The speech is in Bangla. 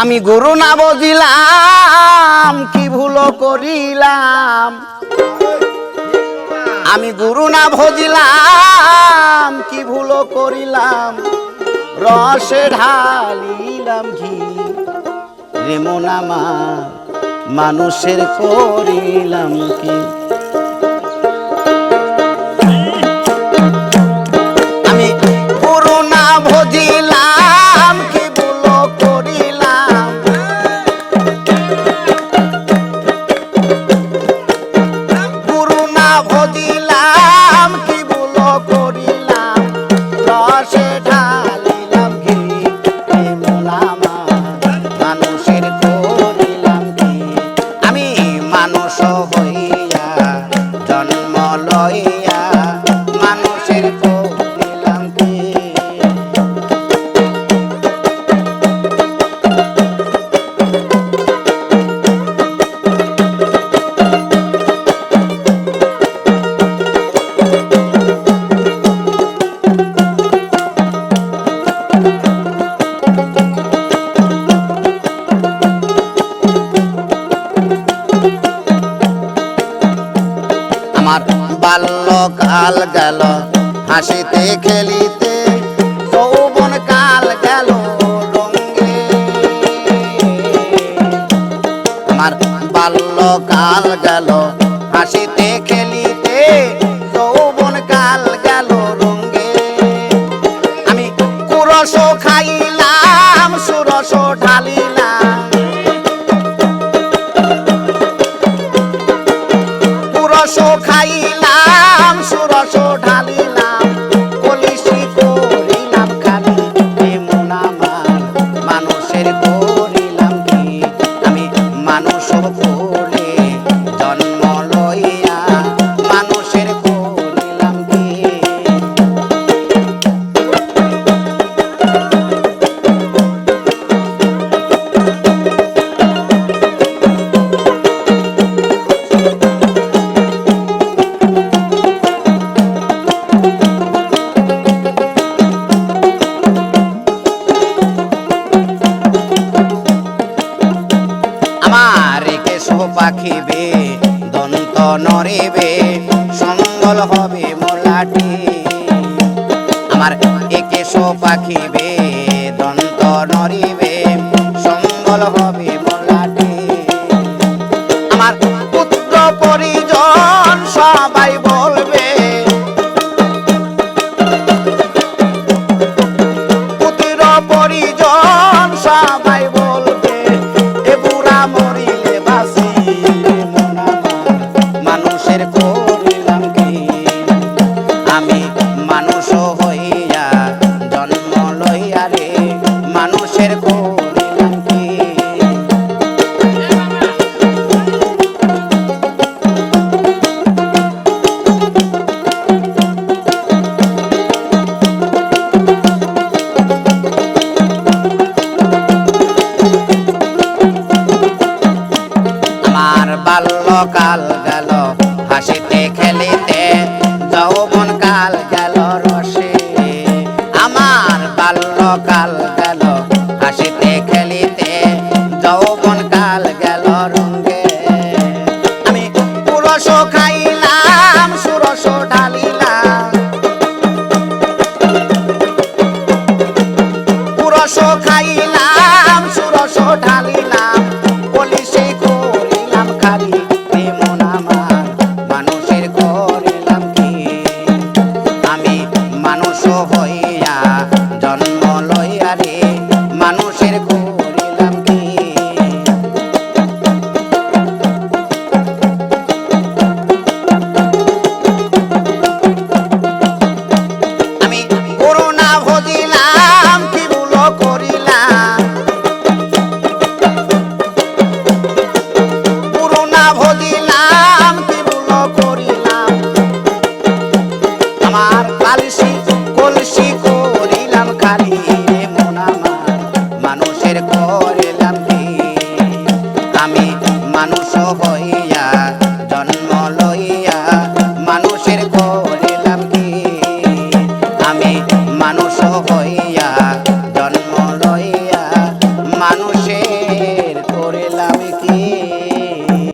আমি গুরু না বুঝিলাম, কি ভুল করিলাম? আমি গুরু না ভজিলাম কি ভুল করিলাম? রসে ঢালিলাম ঘি আমার মানুষের করিলাম কি? আমি গুরু না ভজিলাম বাল্যকাল গেল হাসিতে খেলিতে যৌবন কাল গেল আমার বাল্যকাল গেল হাসিতে খেলিতে মানুষের করিলাম কি? আমি মানুষ আমার কেশ পাখিবে দন্ত নড়িবে সম্বল হবে মোলাটি। আমার পাখি পাখিবে বাল্যকাল গেল, হাসিতে খেলিতে যৌবন কাল গেল রসে। আমার গেল, হাসিতে খেলিতে যৌবন কাল গেল রঙ্গে। আমি পুরস খাইলাম, সুরস ঢালিলাম। পুরস খাইলাম মানুষ আমি মানুষ হইয়া জন্ম লইয়া মানুষের করিলাম কি? আমি মানুষ